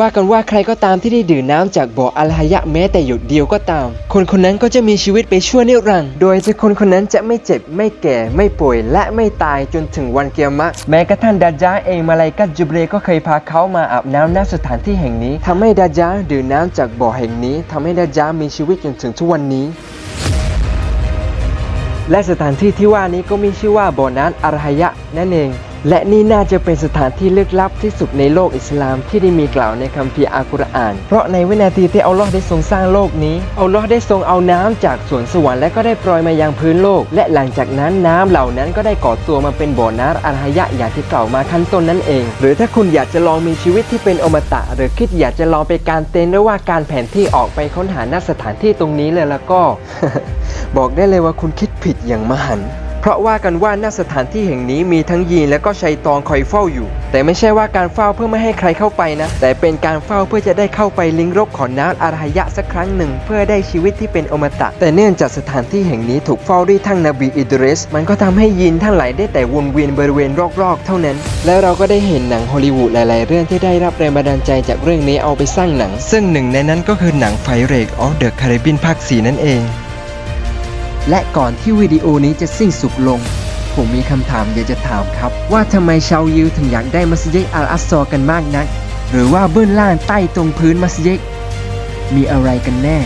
ว่ากันว่าใครก็ตามที่ได้ดื่มน้ำจากบ่ออัลฮายะแม้แต่หยดเดียวก็ตาม คนคนนั้นก็จะมีชีวิตไปชั่วนิรันดร์โดยที่คนคนนั้นจะไม่เจ็บไม่แก่ไม่ป่วยและไม่ตายจนถึงวันเกียรมะห์แม้กระทั่งดาจาเองมาลายกัตจุบรก็เคยพาเขามาอาบน้ำณสถานที่แห่งนี้ทำให้ดาจาดื่มน้ำจากบ่อแห่งนี้ทำให้ดาจามีชีวิตจนถึงทุกวันนี้และสถานที่ที่ว่านี้ก็มีชื่อว่าบ่อน้ำอารฮยะนั่นเอง และนี่น่าจะเป็นสถานที่ลึกลับที่สุดในโลกอิสลามที่ได้มีกล่าวในคัมภีร์อัลกุรอาน เพราะในวินาทีที่อัลลอฮ์ได้ทรงสร้างโลกนี้อัลลอฮ์ได้ทรงเอาน้ำจากสวนสวรรค์และก็ได้โปรยมายังพื้นโลก และหลังจากนั้นน้ำเหล่านั้นก็ได้ก่อตัวมาเป็นบ่อน้ำอารฮยะอย่างที่กล่าวมาขั้นต้นนั่นเอง หรือถ้าคุณอยากจะลองมีชีวิตที่เป็นอมตะ หรือคิดอยากจะลองไปการเต็นหรือว่าการแผนที่ออกไปค้นหาณสถานที่ตรงนี้เลยแล้วก็ บอกได้เลยว่าคุณคิดผิดอย่างมหันต์ เพราะว่ากันว่าณสถานที่แห่งนี้มีทั้งยีนและก็ชัยตอนคอยเฝ้าอยู่ แต่ไม่ใช่ว่าการเฝ้าเพื่อไม่ให้ใครเข้าไปนะ แต่เป็นการเฝ้าเพื่อจะได้เข้าไปลิงรกของน้ำอารหยะสักครั้งหนึ่ง เพื่อได้ชีวิตที่เป็นอมตะ แต่เนื่องจากสถานที่แห่งนี้ถูกเฝ้าด้วยทั้งนบีอิดริสมันก็ทำให้ยีนทั้งหลายได้แต่วนเวียนบริเวณรอบๆเท่านั้น แล้วเราก็ได้เห็นหนังฮอลลีวูดหลายๆ เรื่องที่ได้รับแรงบันดาลใจจากเรื่องนี้เอาไปสร้างหนัง ซึ่งหนึ่งในนั้นก็คือหนังไฟเรกออฟเดอะคาริบินภาคสีนั่นเอง และก่อนที่วิดีโอนี้จะสิ้นสุดลง ผมมีคำถามอยากจะถามครับ ว่าทำไมชาวยิวถึงอยากได้มัสยิดอัลอัสซอกันมากนัก หรือว่าเบื้องล่างใต้ตรงพื้นมัสยิดมีอะไรกันแน่